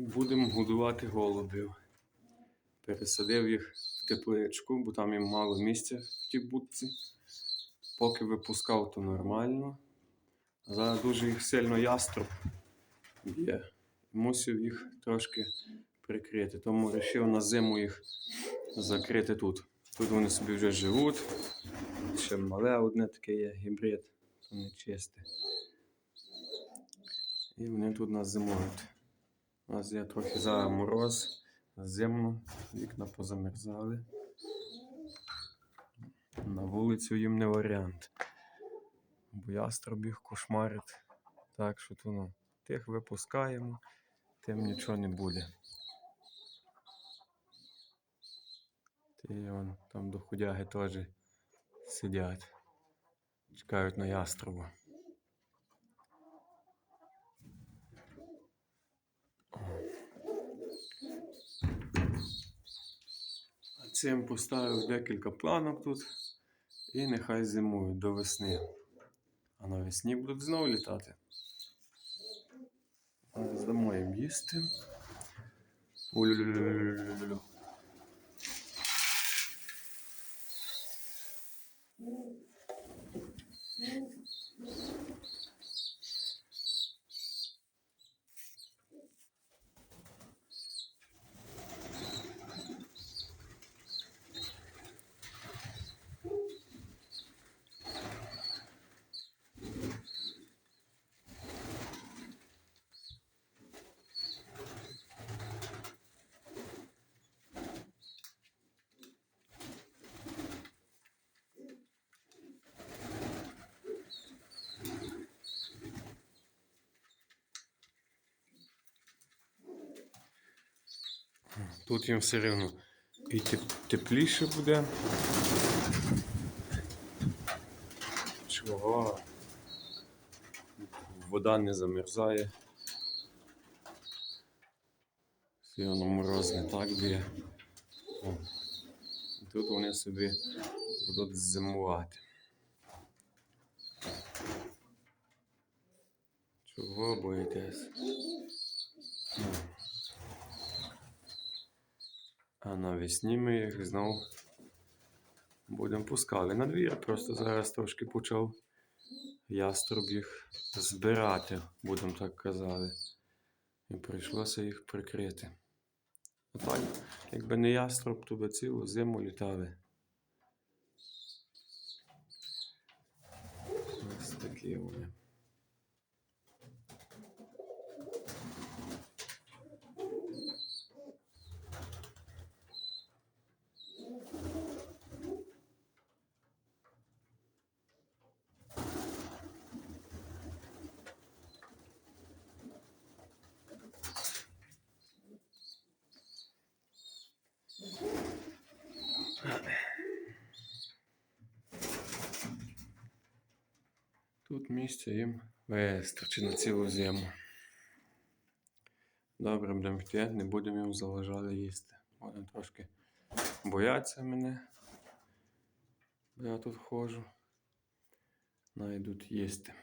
Будемо годувати голубів. Пересадив їх в тепличку, бо там їм мало місця в тій будці. Поки випускав, то нормально. А зараз дуже їх сильно яструб б'є. Мусив їх трошки прикрити. Тому вирішив на зиму їх закрити тут. Тут вони собі вже живуть. Ще мале одне таке є гібрид, то не чисте. І вони тут нас зимують. У нас є трохи зараз мороз, зимно, вікна позамерзали. На вулицю їм не варіант. Бо яструб їх кошмарить. Так що то, ну, тих випускаємо, тим нічого не буде. Ті вон, там доходяги теж сидять. Чекають на яструба. Цим поставив декілька планок тут і нехай зимують до весни. А навесні будуть знову літати. Зараз дамо їм їсти. Улю-лю-лю-лю-лю-лю. Тут їм все рівно і теп- тепліше буде. Чого? Вода не замерзає. Все воно мороз не так б'є. Тут вони собі будуть зимувати. Чого боїтесь? А навесні ми їх знов будемо пускали на двір. Просто зараз трошки почав яструб їх збирати, будемо так казати. І прийшлося їх прикрити. Отак, якби не яструб, то би цілу зиму літали. Ось такі вони. Тут місця їм вистачить на цілу зиму. Добре, будемо йти, не будемо їм заважати їсти. Вони трошки бояться мене. Бо я тут ходжу. Найдуть їсти.